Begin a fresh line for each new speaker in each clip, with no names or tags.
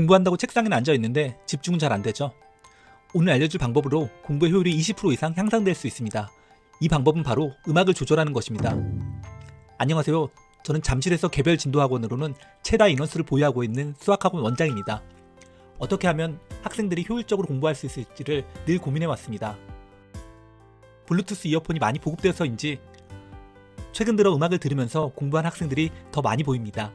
공부한다고 책상에 앉아 있는데 집중은 잘 안 되죠. 오늘 알려줄 방법으로 공부의 효율이 20% 이상 향상될 수 있습니다. 이 방법은 바로 음악을 조절하는 것입니다. 안녕하세요. 저는 잠실에서 개별 진도학원으로는 최다 인원수를 보유하고 있는 수학학원 원장입니다. 어떻게 하면 학생들이 효율적으로 공부할 수 있을지를 늘 고민해 왔습니다. 블루투스 이어폰이 많이 보급되어서인지 최근 들어 음악을 들으면서 공부한 학생들이 더 많이 보입니다.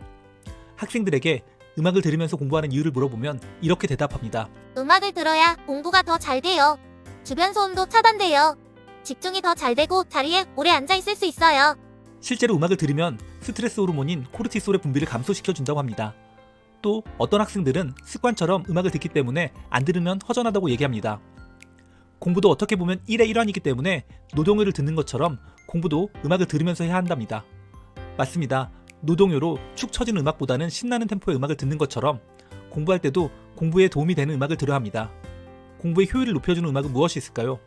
학생들에게 음악을 들으면서 공부하는 이유를 물어보면 이렇게 대답합니다.
음악을 들어야 공부가 더 잘 돼요. 주변 소음도 차단돼요. 집중이 더 잘 되고 자리에 오래 앉아 있을 수 있어요.
실제로 음악을 들으면 스트레스 호르몬인 코르티솔의 분비를 감소시켜 준다고 합니다. 또 어떤 학생들은 습관처럼 음악을 듣기 때문에 안 들으면 허전하다고 얘기합니다. 공부도 어떻게 보면 일의 일환이기 때문에 노동요를 듣는 것처럼 공부도 음악을 들으면서 해야 한답니다. 맞습니다. 노동요로 축 처진 음악보다는 신나는 템포의 음악을 듣는 것처럼 공부할 때도 공부에 도움이 되는 음악을 들어야 합니다. 공부의 효율을 높여주는 음악은 무엇이 있을까요?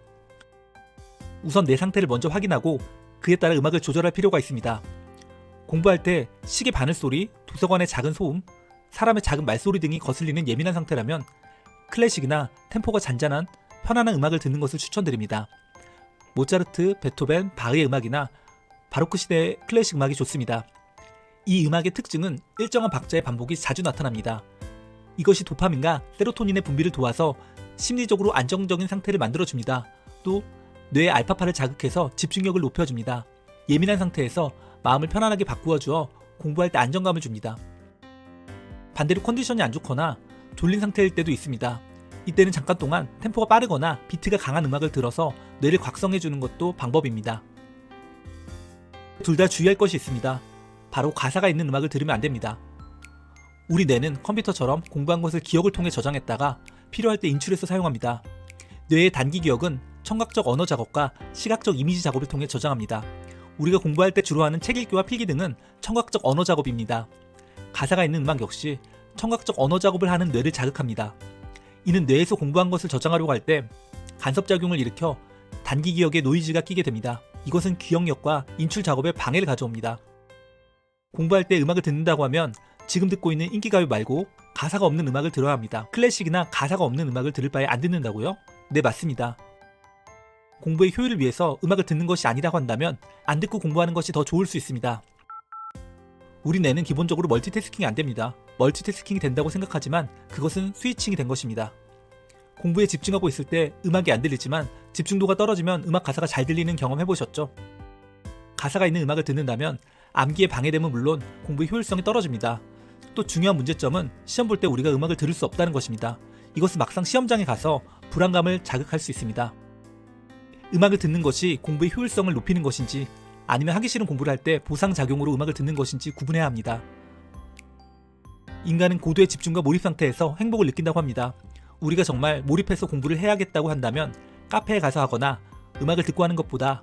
우선 내 상태를 먼저 확인하고 그에 따라 음악을 조절할 필요가 있습니다. 공부할 때 시계 바늘 소리, 도서관의 작은 소음, 사람의 작은 말소리 등이 거슬리는 예민한 상태라면 클래식이나 템포가 잔잔한 편안한 음악을 듣는 것을 추천드립니다. 모차르트, 베토벤, 바흐의 음악이나 바로크 시대의 클래식 음악이 좋습니다. 이 음악의 특징은 일정한 박자의 반복이 자주 나타납니다. 이것이 도파민과 세로토닌의 분비를 도와서 심리적으로 안정적인 상태를 만들어줍니다. 또 뇌의 알파파를 자극해서 집중력을 높여줍니다. 예민한 상태에서 마음을 편안하게 바꾸어 주어 공부할 때 안정감을 줍니다. 반대로 컨디션이 안 좋거나 졸린 상태일 때도 있습니다. 이때는 잠깐 동안 템포가 빠르거나 비트가 강한 음악을 들어서 뇌를 각성해 주는 것도 방법입니다. 둘 다 주의할 것이 있습니다. 바로 가사가 있는 음악을 들으면 안 됩니다. 우리 뇌는 컴퓨터처럼 공부한 것을 기억을 통해 저장했다가 필요할 때 인출해서 사용합니다. 뇌의 단기 기억은 청각적 언어 작업과 시각적 이미지 작업을 통해 저장합니다. 우리가 공부할 때 주로 하는 책 읽기와 필기 등은 청각적 언어 작업입니다. 가사가 있는 음악 역시 청각적 언어 작업을 하는 뇌를 자극합니다. 이는 뇌에서 공부한 것을 저장하려고 할 때 간섭작용을 일으켜 단기 기억에 노이즈가 끼게 됩니다. 이것은 기억력과 인출 작업에 방해를 가져옵니다. 공부할 때 음악을 듣는다고 하면 지금 듣고 있는 인기 가요 말고 가사가 없는 음악을 들어야 합니다. 클래식이나 가사가 없는 음악을 들을 바에 안 듣는다고요? 네, 맞습니다. 공부의 효율을 위해서 음악을 듣는 것이 아니라고 한다면 안 듣고 공부하는 것이 더 좋을 수 있습니다. 우리 뇌는 기본적으로 멀티태스킹이 안 됩니다. 멀티태스킹이 된다고 생각하지만 그것은 스위칭이 된 것입니다. 공부에 집중하고 있을 때 음악이 안 들리지만 집중도가 떨어지면 음악 가사가 잘 들리는 경험 해보셨죠? 가사가 있는 음악을 듣는다면 암기에 방해됨은 물론 공부의 효율성이 떨어집니다. 또 중요한 문제점은 시험 볼 때 우리가 음악을 들을 수 없다는 것입니다. 이것은 막상 시험장에 가서 불안감을 자극할 수 있습니다. 음악을 듣는 것이 공부의 효율성을 높이는 것인지 아니면 하기 싫은 공부를 할 때 보상작용으로 음악을 듣는 것인지 구분해야 합니다. 인간은 고도의 집중과 몰입 상태에서 행복을 느낀다고 합니다. 우리가 정말 몰입해서 공부를 해야겠다고 한다면 카페에 가서 하거나 음악을 듣고 하는 것보다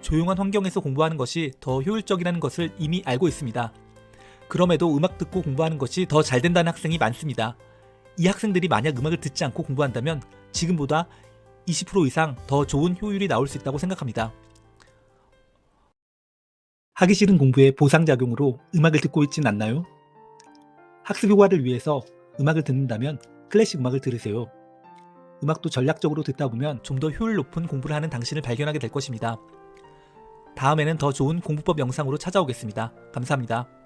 조용한 환경에서 공부하는 것이 더 효율적이라는 것을 이미 알고 있습니다. 그럼에도 음악 듣고 공부하는 것이 더 잘 된다는 학생이 많습니다. 이 학생들이 만약 음악을 듣지 않고 공부한다면 지금보다 20% 이상 더 좋은 효율이 나올 수 있다고 생각합니다. 하기 싫은 공부의 보상작용으로 음악을 듣고 있진 않나요? 학습 효과를 위해서 음악을 듣는다면 클래식 음악을 들으세요. 음악도 전략적으로 듣다 보면 좀 더 효율 높은 공부를 하는 당신을 발견하게 될 것입니다. 다음에는 더 좋은 공부법 영상으로 찾아오겠습니다. 감사합니다.